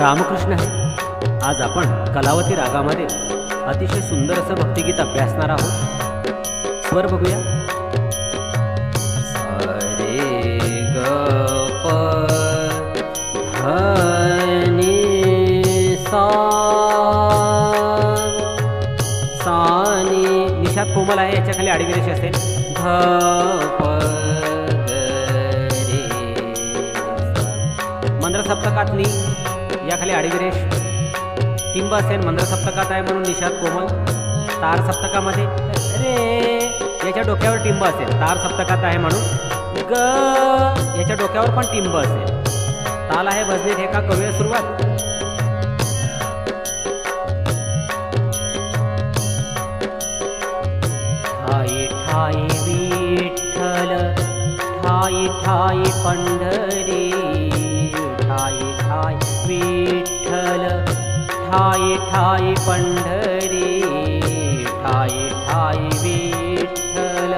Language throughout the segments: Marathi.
रामकृष्ण आज आपण कलावती रागामध्ये अतिशय सुंदर असं भक्तिगीत अभ्यासणार आहोत. स्वर बघूया. रे ग नि निषाद कोमल आहे याच्या खाली आडवी असेल ध प सप्तकातली याखाली सा. या टिंब असेल मंद्र सप्तकात आहे म्हणून निषाद कोमल तार सप्तकामध्ये. रे याच्या डोक्यावर टिंब असेल तार सप्तकात आहे म्हणून. ग याच्या डोक्यावर पण टिंब असेल ताल आहे भजनीत हे का सुरुवात? ठाई विठ्ठल ठाई ठाई पंढरी. विठ्ठल. ठाई ठाई पंढरी ठाई ठाई विठ्ठल.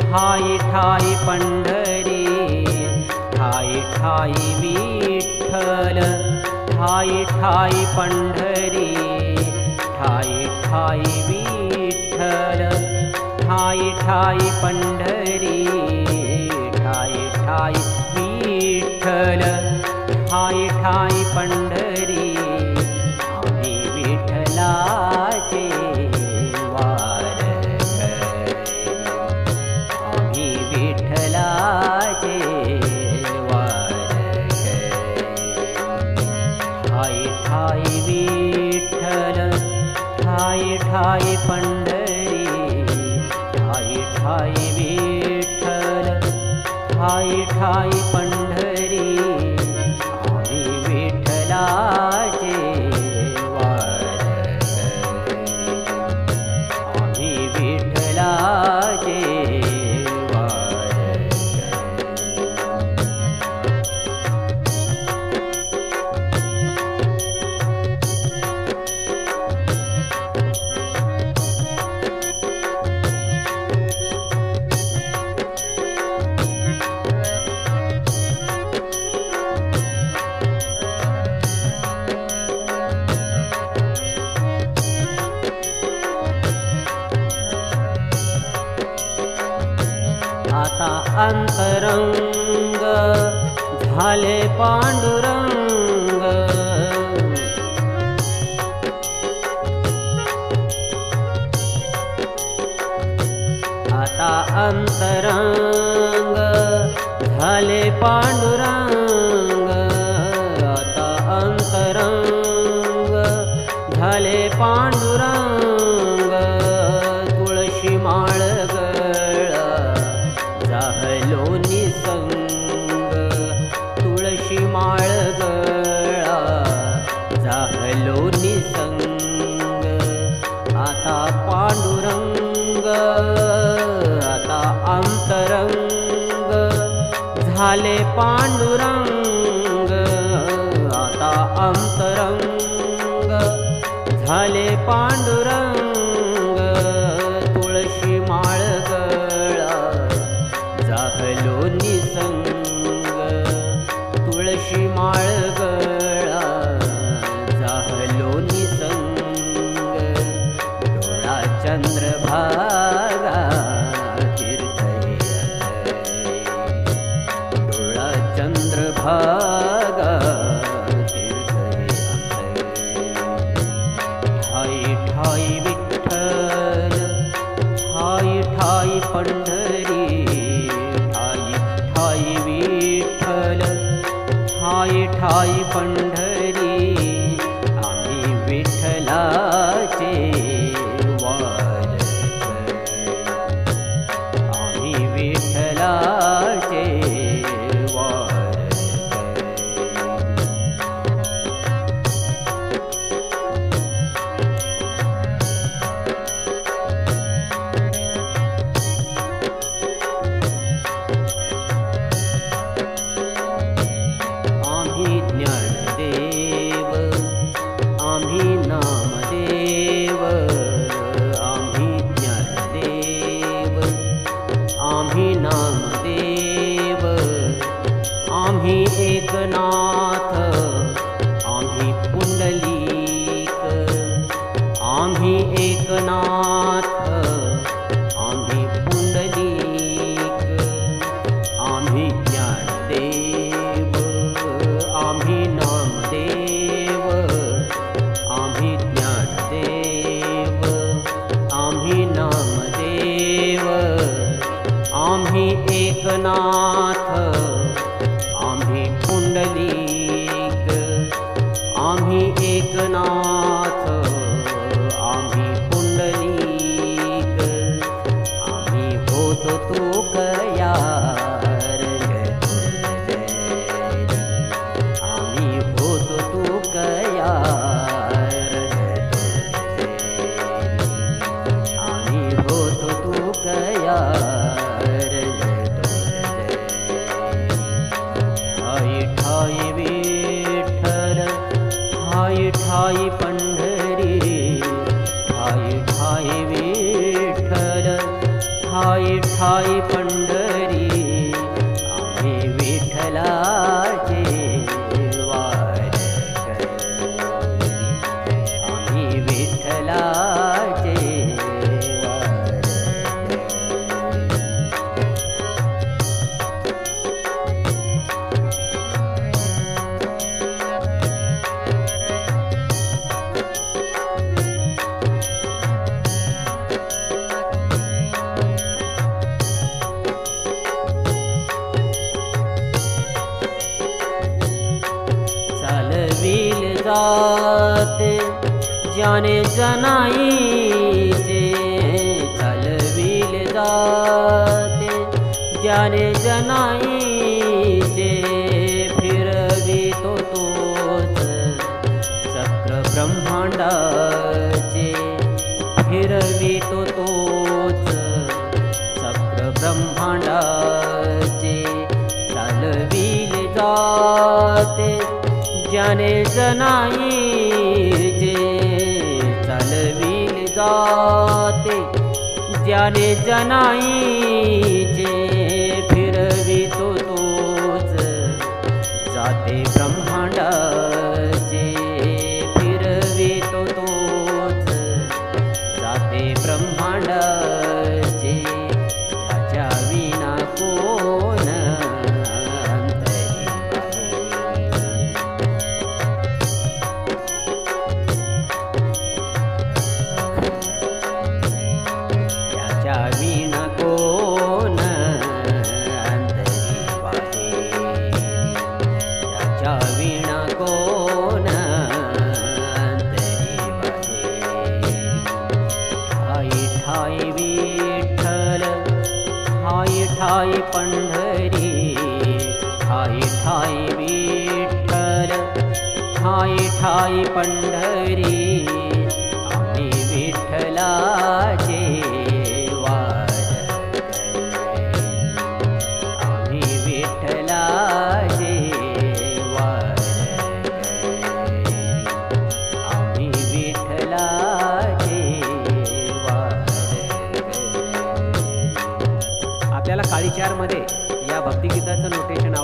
ठाई ठाई पंढरी ठाई ठाई विठ्ठल. ठाई ठाई पंढरी ठाई ठाई विठ्ठल. ठाई ठाई पंढरी ठाई ठाई विठ्ठल. ठाई ठाई पंढरी आम्ही विठ्ठलाचे वारकरी आम्ही विठ्ठलाचे वारकरी ठाई ठाई विठ्ठल ठाई ठाई पंढरी ठाई ठाई विठ्ठल ठाई ठाई पंढरी. रंग झाले पांडुरंग. आता अंतरंग झाले पांडुरंग. आता अंतरंग झाले पांडुरंग. आता पांडुरंग आता अंतरंग. झाले पांडुरंग पंढरी ठाई ठाई विठ्ठल ठाई ठाई पंढरी. आम्ही विठ्ठलाचे वारकरी. आम्ही विठ्ठला स्वामी एकनाथ। ठाई चालविल जाते। ज्याने जनाईचे चालविल से ज्याने जनाईचे फिरवितो तोच चक्र ब्रह्मांडाचे फिरवितो तोच। चक्र ब्रह्मांडाचे चालविल जात ज्याने जनाईचे चालविल जाते. ज्याने जनाईचे फिरवितो तोच. जाते ब्रह्म कोण अंतरी ठाई ठाई विठ्ठल ठाई ठाई पंढरी ठाई ठाई विठ्ठल ठाई ठाई पंढरी आम्ही विठ्ठला या भक्तिगीताचं नोटेशन